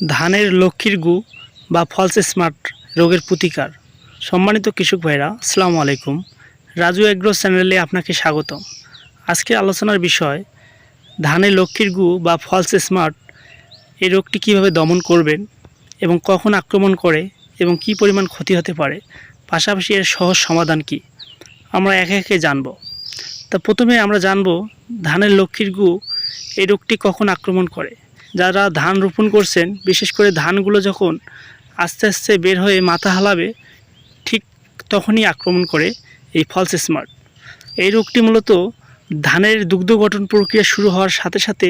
ধানের লক্ষ্মীর গু বা ফলস স্মার্ট রোগের প্রতিকার। সম্মানিত কৃষক ভাইরা, আসসালামু আলাইকুম। রাজু এগ্রো চ্যানেলে আপনাকে স্বাগত আজকে আলোচনার বিষয় ধানের লক্ষ্মীর গু বা ফলস স্মার্ট এই রোগটি কীভাবে দমন করবেন এবং কখন আক্রমণ করে এবং কি পরিমাণ ক্ষতি হতে পারে, পাশাপাশি এর সহজ সমাধান কি, আমরা একে একে জানব। তা প্রথমে আমরা জানব ধানের লক্ষ্মীর গু এই রোগটি কখন আক্রমণ করে। যারা ধান রোপণ করছেন, বিশেষ করে ধানগুলো যখন আস্তে আস্তে বের হয়ে মাথা হালাবে, ঠিক তখনই আক্রমণ করে এই ফলস স্মার্ট এই রোগটি মূলত ধানের দুগ্ধ গঠন প্রক্রিয়া শুরু হওয়ার সাথে সাথে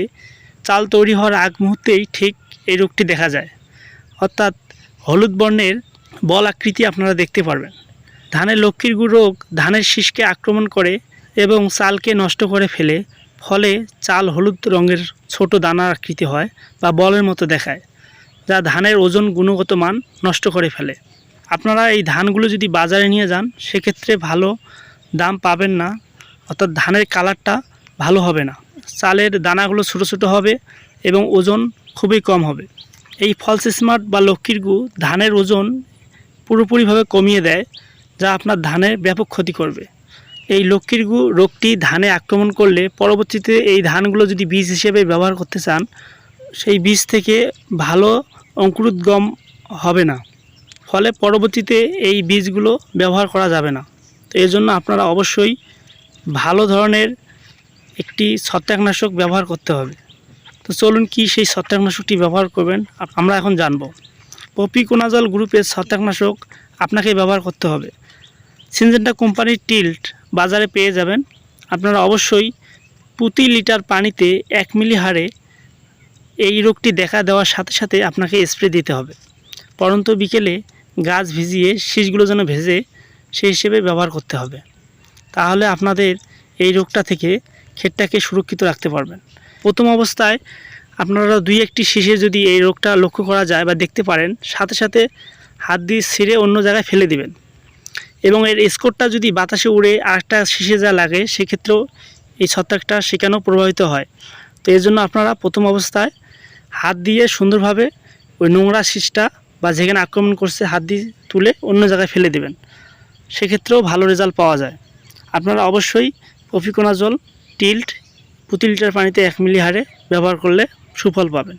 চাল তৈরি হওয়ার আগ মুহূর্তেই ঠিক এই রোগটি দেখা যায়। অর্থাৎ হলুদ বর্ণের বল আকৃতি আপনারা দেখতে পারবেন। ধানের লক্ষ্মীর রোগ ধানের শীষকে আক্রমণ করে এবং চালকে নষ্ট করে ফেলে ফলে চাল হলুদ রঙের ছোট দানার আকৃতি হয় বা বলের মতো দেখায়, যা ধানের ওজন গুণগত মান নষ্ট করে ফেলে। আপনারা এই ধানগুলো যদি বাজারে নিয়ে যান, সেক্ষেত্রে ভালো দাম পাবেন না, অর্থাৎ ধানের কালারটা ভালো হবে না। চালের দানাগুলো ছোট ছোট হবে এবং ওজন খুবই কম হবে। এই ফলস স্মার্ট বা লক্ষ্মীর গু ধানের ওজন পুরোপুরিভাবে কমিয়ে দেয়, যা আপনার ধানের ব্যাপক ক্ষতি করবে। এই লক্ষ্মীর গু রোগটি ধানে আক্রমণ করলে পরবর্তীতে এই ধানগুলো যদি বীজ হিসেবে ব্যবহার করতে চান, সেই বীজ থেকে ভালো অঙ্কুরোদ্গম হবে না। ফলে পরবর্তীতে এই বীজগুলো ব্যবহার করা যাবে না। তো এর জন্য আপনারা অবশ্যই ভালো ধরনের একটি ছত্রাকনাশক ব্যবহার করতে হবে। তো চলুন কি সেই ছত্রাকনাশকটি ব্যবহার করবেন আমরা এখন জানব। পপিকোনাজল গ্রুপের ছত্রাকনাশক আপনাকে ব্যবহার করতে হবে। সিনজেন্টা কোম্পানির টিল্ট বাজারে পেয়ে যাবেন। আপনারা অবশ্যই প্রতি লিটার পানিতে এক মিলি হারে এই রোগটি দেখা দেওয়ার সাথে সাথে আপনাকে স্প্রে দিতে হবে। পরন্ত বিকেলে গাছ ভিজিয়ে শীষগুলো যেন ভেজে সেই হিসেবে ব্যবহার করতে হবে। তাহলে আপনাদের এই রোগটা থেকে ক্ষেতটাকে সুরক্ষিত রাখতে পারবেন। প্রথম অবস্থায় আপনারা দুই একটি শীষে যদি এই রোগটা লক্ষ্য করা যায় বা দেখতে পারেন, সাথে সাথে হাত দিয়ে ছিঁড়ে অন্য জায়গায় ফেলে দিবেন। এবং এর স্কোরটা যদি বাতাসে উড়ে আরেকটা শীষে যা লাগে, সেক্ষেত্রেও এই ছত্রাকটা সেখানেও প্রভাবিত হয়। তো এর জন্য আপনারা প্রথম অবস্থায় হাত দিয়ে সুন্দরভাবে ওই নোংরা শীষটা বা যেখানে আক্রমণ করছে, হাত দিয়ে তুলে অন্য জায়গায় ফেলে দেবেন। সেক্ষেত্রেও ভালো রেজাল্ট পাওয়া যায়। আপনারা অবশ্যই পফিকোনাজল টিল্ট প্রতি লিটার পানিতে এক মিলি হারে ব্যবহার করলে সুফল পাবেন।